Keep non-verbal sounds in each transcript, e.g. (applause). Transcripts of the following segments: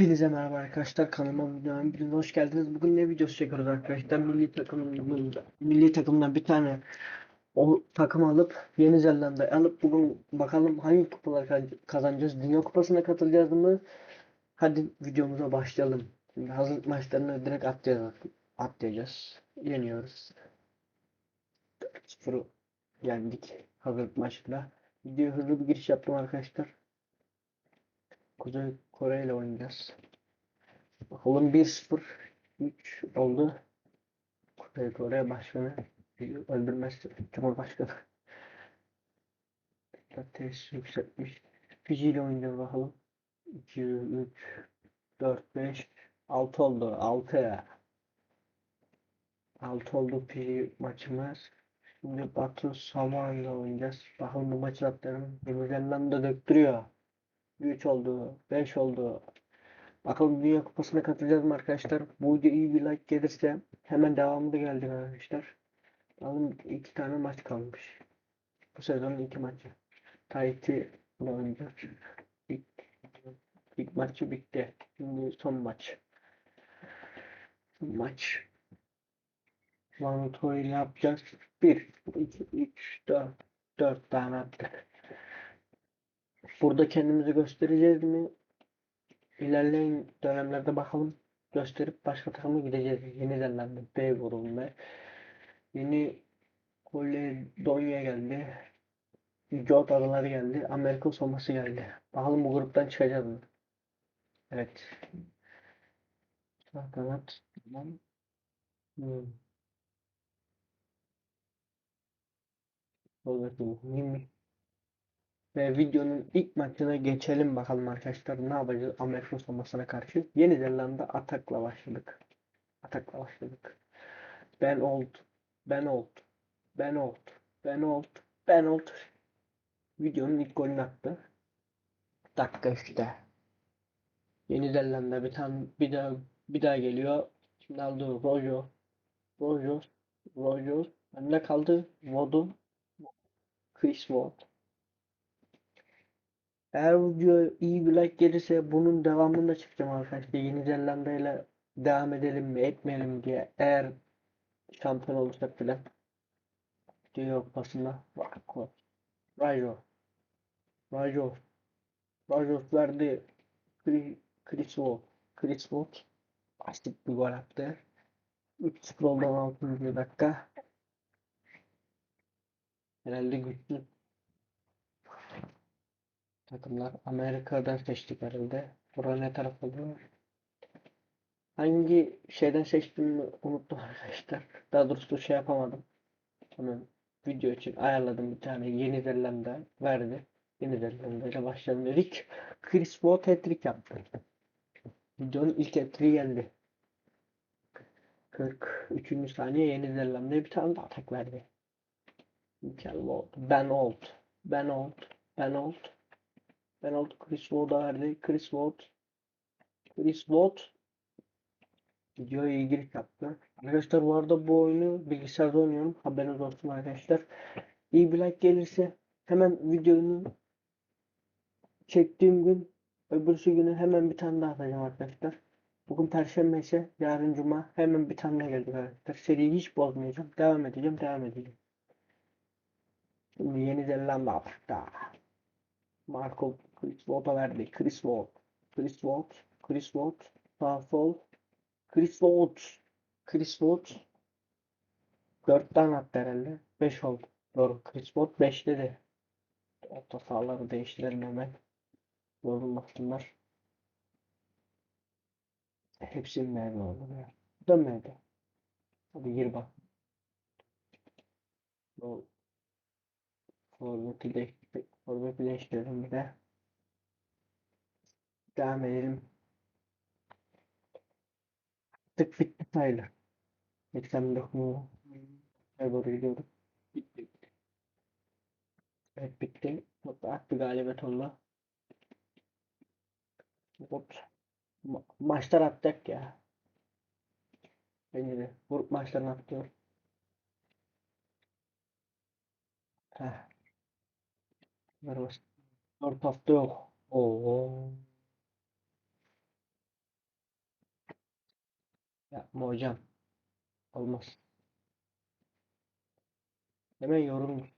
Hepinize merhaba arkadaşlar kanalıma videoma hepiniz hoş geldiniz. Bugün ne videosu çekiyoruz arkadaşlar? Milli takımımız milli takımdan bir tane o takım alıp Yeni Zelanda alıp bugün bakalım hangi kupalar kaz- kazanacağız? Dünya Kupası'na katılacağız mı? Hadi videomuza başlayalım. Şimdi hazırlık maçlarını direkt atlayacağız. atlayacağız. Yeniyoruz. 4-0 yendik hazırlık maçıyla. Videoya hızlı bir giriş yaptım arkadaşlar. Kuzey Kore ile oynayacağız. Bakalım 1-0 3 oldu. Kuzey Kore Başkanı öldürmez Cumhurbaşkanı. Ateş yükseltmiş. Fiji ile oynayacağız bakalım. 2, 3, 4, 5, 6 oldu. 6. 6 oldu Fiji maçımız. Şimdi Batu Samoa ile oynayacağız. Bakalım bu maçı atlarım. Yeni Zelanda döktürüyor. 3 oldu. 5 oldu. Bakalım Dünya Kupası'na katılacağız mı arkadaşlar? Bu video iyi bir like gelirse hemen devamı da geldi arkadaşlar. Bakalım iki tane maç kalmış. Bu sezonun iki maçı. Tahiti ile oynayacağız. İlk, ilk maçı bitti. Şimdi son maç. Maç. İle yapacağız. 1, 2, 3, 4. 4 tane attık. Burada kendimizi göstereceğiz mi? İlerleyen dönemlerde bakalım gösterip başka takıma gideceğiz. Yeni Zelanda B grubunda. Yeni Kaledonya geldi. Jot adaları geldi. Amerika Soması geldi. Bakalım bu gruptan çıkacağız mı? Evet. Sağ kanat. Tamam. Hmm. Ol bakayım. Ve videonun ilk maçına geçelim bakalım arkadaşlar. Ne yapacağız Amerika Soması'na karşı? Yeni Zelanda atakla başladık. Atakla başladık. Ben old. Ben old. Ben old. Ben old. Ben old. Videonun ilk golünü attı. Dakika 3'te. Yeni Zelanda bir tane bir daha bir daha geliyor. Şimdi aldı Rojo. Rojo. Rojo. Bende kaldı. Vodun. Chris Wood. Eğer video iyi bir like gelirse bunun devamını da çekeceğim arkadaşlar. Yeni Zelanda ile devam edelim mi etmeyelim diye. Eğer şampiyon olursak bile. Dünya Kupası'nda. Bak bak. Rajo. Rajo. Rajo verdi. Chris Wood. Chris Wood. Açtık bir gol attı. 3-0 oldu 16. dakika. Herhalde güçlü takımlar. Amerika'dan seçtik herhalde. Bura ne taraf oluyor? Hangi şeyden seçtiğimi unuttum (laughs) arkadaşlar. Daha doğrusu şey yapamadım. Hemen video için ayarladım bir tane Yeni Zelanda verdi. Yeni Zelanda ile başlayalım dedik. Chris Wood hat-trick yaptı. Videonun ilk hat-trick'i geldi. 43. saniye Yeni Zelanda'ya bir tane daha atak verdi. Michael Wood. Ben Old. Ben Old. Ben Old. Ben Old Chris Wood'a verdi. Chris Wood. Chris Wood videoya iyi giriş yaptı. Arkadaşlar bu arada bu oyunu bilgisayarda oynuyorum. Haberiniz olsun arkadaşlar. İyi bir like gelirse hemen videonun çektiğim gün öbürsü günü hemen bir tane daha atacağım arkadaşlar. Bugün Perşembe ise yarın Cuma hemen bir tane daha gelecek arkadaşlar. Seriyi hiç bozmayacağım. Devam edeceğim. Devam edeceğim. Şimdi Yeni Zelanda. Marco Chris verdi. Chris Wood. Chris Wood. Chris Wood. Sağ sol. Chris Wood. Chris Wood. 4 tane attı herhalde. 5 oldu. Doğru. Chris Wood 5 dedi. Orta sahaları değiştirelim hemen. Yorulmasınlar. Hepsi MB oldu ya. Bu. Hadi gir bak. O Formatı de formatı değiştirelim bir de. Devam edelim. Tık bitti sayılır. 89 mu? Doğru gidiyorum? Bitti. bitti. Evet bitti. Mutlak bir galibiyet oldu. Hop. Ma maçlar atacak ya. Bence de. Grup maçlarını atıyor. Heh. Ver baş- Dört hafta yok. Oo. Yapma hocam. Olmaz. Hemen yorum.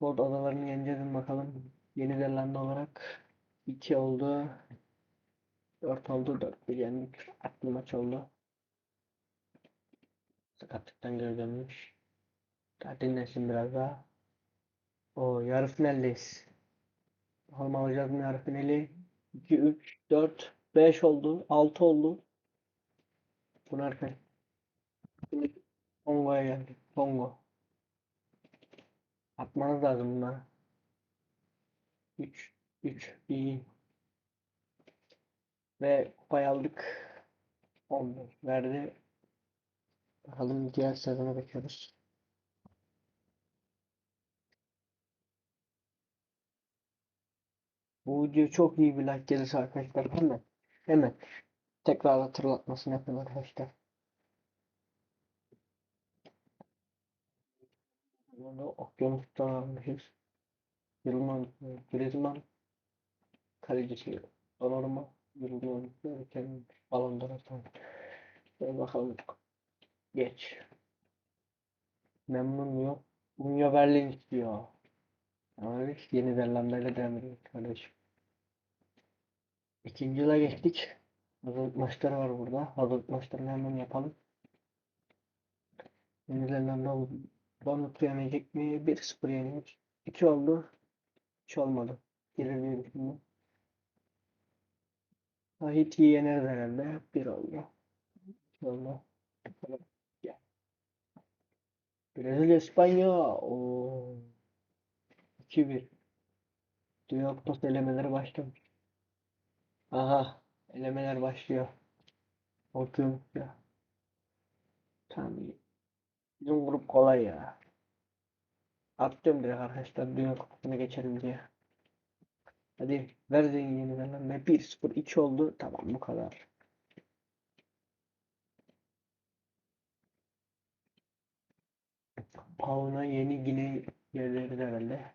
Gold adalarını yeneceğiz bakalım. Yeni Zelanda olarak 2 oldu. 4 oldu. 4 bir yendik. Atlı maç oldu. Sakatlıktan geri dönmüş. Daha dinlensin biraz daha. O yarı finaldeyiz. Bakalım alacağız mı yarı finali? 2, 3, 4, 5 oldu. 6 oldu. Bunu arkadaş. Şimdi Kongo'ya geldik. Kongo. Atmanız lazım bunları. 3, 3, iyi. Ve kupayı aldık. 11 verdi. Bakalım diğer sezonu bekliyoruz. Bu video çok iyi bir like gelirse arkadaşlar hemen hemen tekrar hatırlatmasını yapın arkadaşlar. Bunu okyanustan almışız. Yılmaz, Griezmann kalecisi Donnarumma Yılmaz derken balondan atan. Şöyle bakalım. Geç. Memnun yok. Union Berlin istiyor. Ama biz Yeni ile devam ediyoruz kardeşim. İkinci yıla geçtik. Hazırlık maçları var burada. Hazırlık maçlarını hemen yapalım. Yeni Zelanda Bournemouth'u yenecek mi? 1-0 yenilmiş. 2 oldu. 3 olmadı. Gelir diye düşündüm. Tahiti'yi yeneriz herhalde. 1 oldu. 2 oldu. Brezilya, İspanya. Oo. 2-1. Dünya Kupası elemeleri başlamış. Aha. Elemeler başlıyor. Bakıyorum ya. Tamam. Bizim grup kolay ya. Attım direkt arkadaşlar Dünya Kupası'na geçelim diye. Hadi ver zengin yeniden. Ve 1-0 2 oldu. Tamam bu kadar. Pauna yeni Gine yerleri herhalde.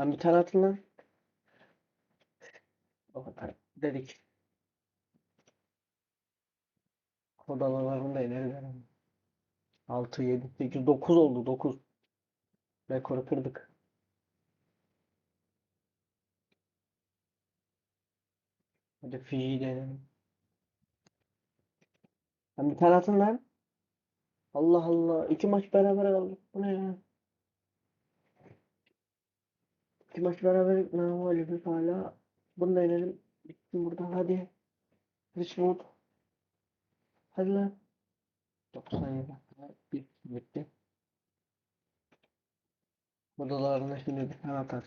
Lan bir tane atın lan. O kadar dedik. Kodalalarını da ineriz herhalde. 6, 7, 8, 9 oldu 9. Rekoru kırdık. Hadi Fiji'yi denelim. Lan bir tane atın lan. Allah Allah. İki maç beraber kaldık. Bu ne ya? İki maç beraber mağlubiyet hala. Bunu da yenelim. Bittim burada. Hadi. Richmond. Hadi lan. 97 dakika. Bir bitti. Odalarına şimdi bir tane atar.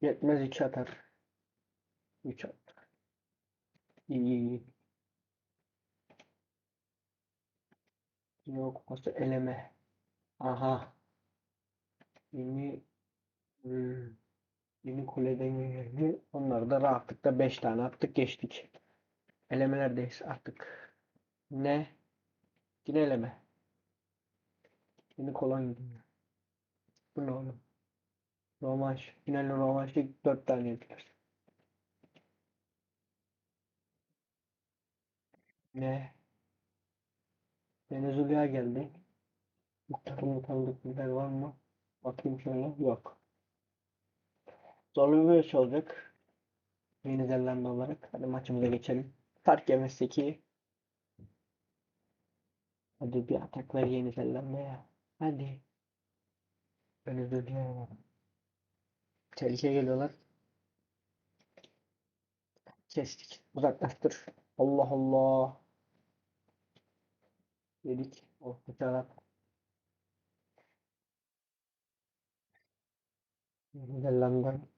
Yetmez iki atar. Üç atar. İyi iyi iyi. Yok kupası eleme. Aha. Yeni hmm, yeni kuleden geldi. Onları da rahatlıkla 5 tane attık geçtik. Elemelerdeyiz artık. Ne? Yine eleme. Yeni kolon gidiyor. Bu ne oğlum? Romanş. Finalde romanşı 4 tane yediler. Ne? Venezuela geldi. Bu tanıdık birileri var mı? Bakayım şöyle. Yok. Zorlu bir maç olacak. Yeni Zelanda olarak. Hadi maçımıza geçelim. Fark yemezse ki Hadi bir ataklar Yeni Zelanda'ya. Hadi. Venezuela'ya. Tehlike geliyorlar. Kestik. Uzaklaştır. Allah Allah. Yedik. Oh bıçağı. Yeni Zelanda.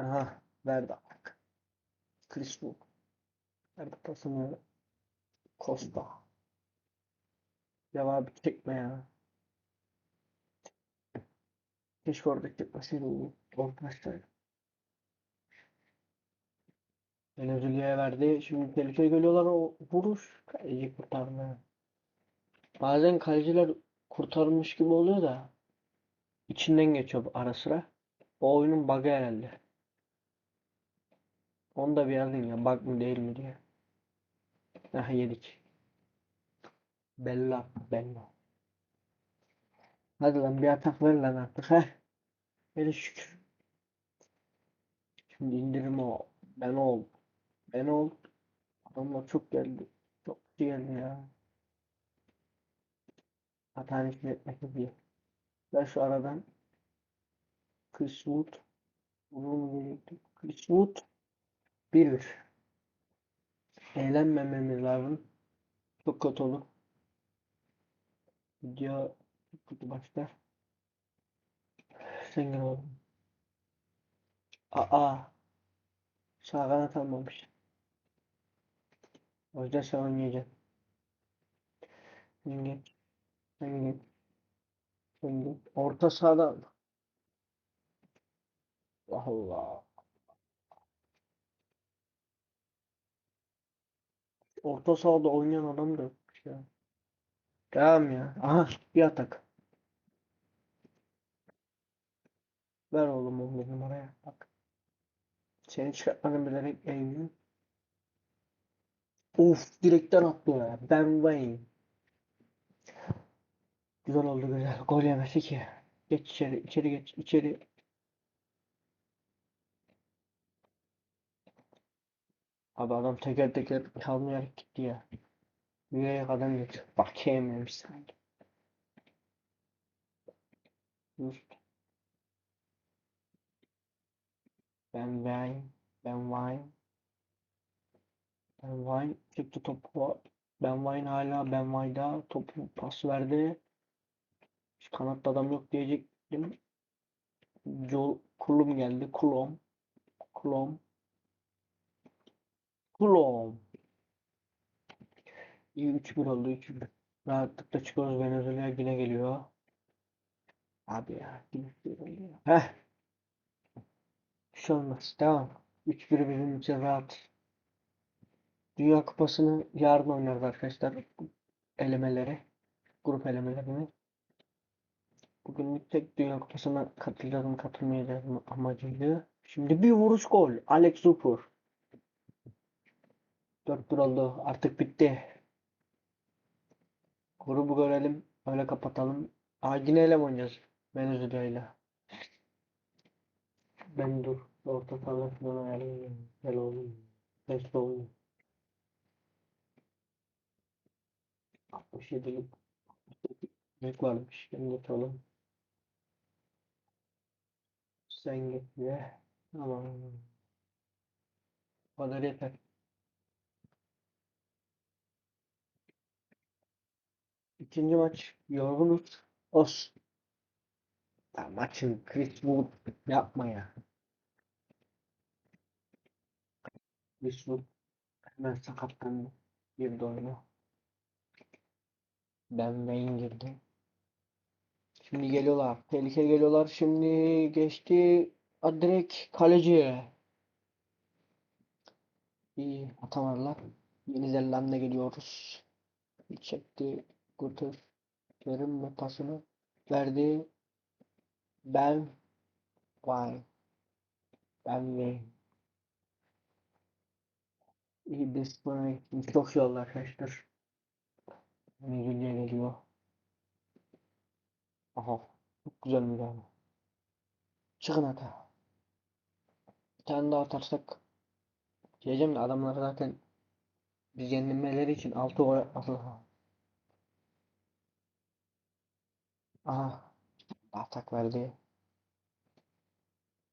Aha. Verdi bak. Chris Wood. Verdi pasını. Costa. Cevabı çekme ya. Keşke orada çıkmasaydı bu arkadaşlar. Venezuela'ya verdi. Şimdi tehlikeye geliyorlar o vuruş. Kaleci kurtarma. Bazen kaleciler kurtarılmış gibi oluyor da içinden geçiyor ara sıra. O oyunun bug'ı herhalde. Onu da bir yazın ya. Bak mı değil mi diye. Aha yedik. Bella. Bella. Hadi lan bir atak ver lan artık. Heh. Hele şükür. Şimdi indirim o. Ben ol. Ben ol. Adamlar çok geldi. Çok geldi ya. İçin etmek diye. Ben şu aradan Chris Wood Vurur mu diyecektim. Chris Wood 1-1. Eğlenmememiz lazım. Çok kötü olur. Video kötü başlar. Sen gel oğlum. Aa. Sağ kanat almamış. O yüzden sen oynayacaksın. Sen geç. Sen geç. Sen sahadan. Allah Orta sahada oynayan adam da yokmuş ya. Devam ya. Aha bir atak. Ver oğlum onu numaraya. Bak. Seni çıkartmanı bilerek eğildim. Of direkten attı ya. Ben Wayne. Güzel oldu güzel. Gol yemesi ki. Geç içeri, içeri geç, içeri. Abi adam teker teker çalmayarak gitti ya. Buraya kadar geç. Bak yememiş sanki. Dur. Ben Wayne. Ben Wayne. Ben Wayne çıktı topu. Ben Wayne hala Ben Wayne'da topu pas verdi. Hiç kanatta adam yok diyecektim. Joel Kulum geldi. Kulum. Kulum. Kulum. İyi 3-1 oldu 3-1. Rahatlıkla çıkıyoruz. Venezuela yine geliyor. Abi ya. Yine geliyor. Heh. Bir şey olmaz. Devam. 3-1 bizim için rahat. Dünya Kupası'nı yarın oynarız arkadaşlar. Elemeleri. Grup elemelerini. Bugünlük tek Dünya Kupası'na katılmayacağız mı amacıydı. Şimdi bir vuruş gol. Alex Zuper. 4-1 oldu. Artık bitti. Grubu görelim. Öyle kapatalım. Aa yine ele oynayacağız? Venezuela'yla. Ben dur. Orta sahadan falan ayarlayayım. Gel oğlum. Beşli oğlum. 67'lik büyük varmış. Şimdi atalım. Sen git ye. Tamam. O kadar yeter. İkinci maç yorgunuz. Os. Ya maçın Chris Wood yapma ya. Chris Wood hemen sakatlandı. Girdi oyuna. Ben Wayne girdi. Şimdi geliyorlar. Tehlikeli geliyorlar. Şimdi geçti. A, direkt kaleci. İyi atamadılar. Yeni Zelanda geliyoruz. Çekti. Kerim ve pasını verdi. Ben Vay. Ben ve iyi bir spora. Çok iyi oldu arkadaşlar. Venezia geliyor. Aha. Çok güzel müdahale. Çıkın hata. Bir tane daha atarsak diyeceğim de adamlar zaten biz yenilmeleri için 6 gol atması lazım. Aha. Atak verdi.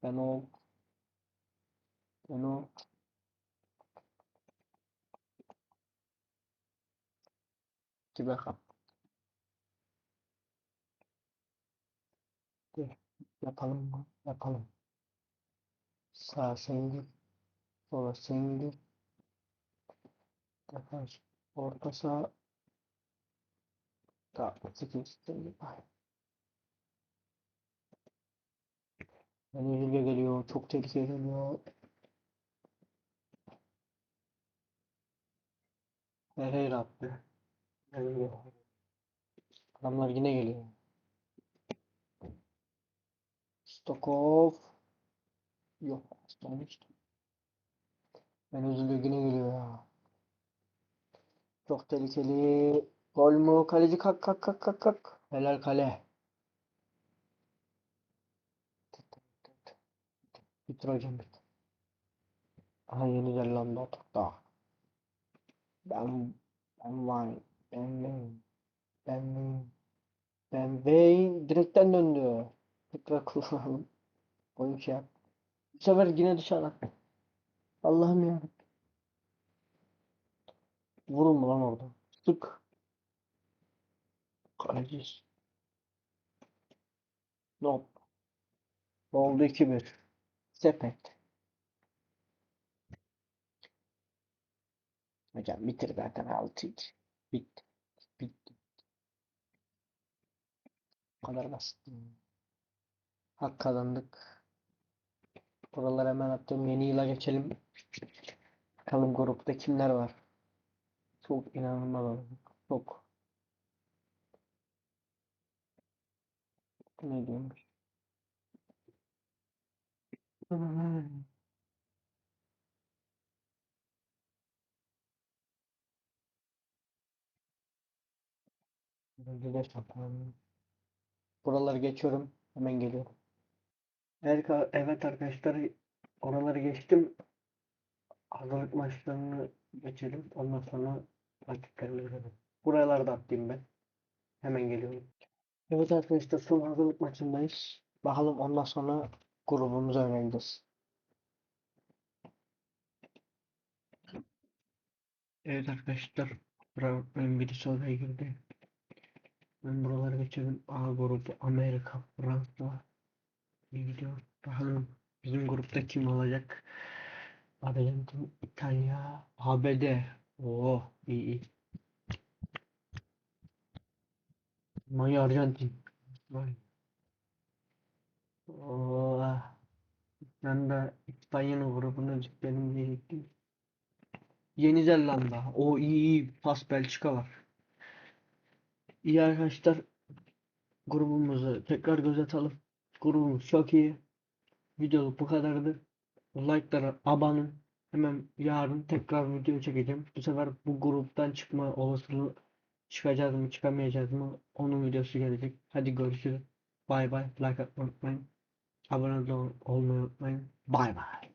Ben o ben o gibi kap. Yapalım mı? Yapalım. Sağ sengil. Sola sengil. Defans. Orta saha. Da 8 sengil. Ay. Venezia geliyor. Çok tehlikeli geliyor. Herrera attı. Adamlar yine geliyor. Stokov. Yok. Ben üzülüyor yine geliyor ya. Çok tehlikeli. Gol mü? Kaleci kalk kalk kalk kalk kalk. Helal kale. Hocam bitir. Aha Yeni Zelanda atakta. Ben ben var. Ben ben ben ben Wayne direkten döndü. Tekrar kullanalım. Oyun şey yap. Bu sefer yine dışarı. Allah'ım ya. Vurun mu lan orada? Sık. Kaleci. Hop. Oldu 2-1. Sepet. Hocam bitir zaten 6-2. Bitti. Bitti. Bu kadar basit. Hak kazandık. Buralara hemen attım. Yeni yıla geçelim. Bakalım grupta kimler var. Çok inanılmaz. Çok. Ne diyormuş? Buraları geçiyorum. Hemen geliyorum. Evet, arkadaşlar oraları geçtim. Hazırlık maçlarını geçelim. Ondan sonra rakiplerle görelim. Buralarda atlayayım ben. Hemen geliyorum. Evet arkadaşlar son hazırlık maçındayız. Bakalım ondan sonra grubumuzu öğreneceğiz. Evet arkadaşlar. Ben birisi oraya girdi. Ben buraları geçelim. A grubu Amerika, Fransa. İyi gidiyor. Bakalım bizim grupta kim olacak? Arjantin, İtalya, ABD. Oo iyi iyi. Arjantin. Vay. Oo. Ben de İspanya'nın grubunu benim diyecektim. Yeni Zelanda. O iyi iyi. Pas Belçika var. İyi arkadaşlar. Grubumuzu tekrar göz atalım. Grubumuz çok iyi. Videoluk bu kadardı. Like'lara abone. Hemen yarın tekrar video çekeceğim. Bu sefer bu gruptan çıkma olasılığı çıkacağız mı çıkamayacağız mı onun videosu gelecek. Hadi görüşürüz. Bay bay. Like atmayı unutmayın. Abone olmayı unutmayın. Bay bay.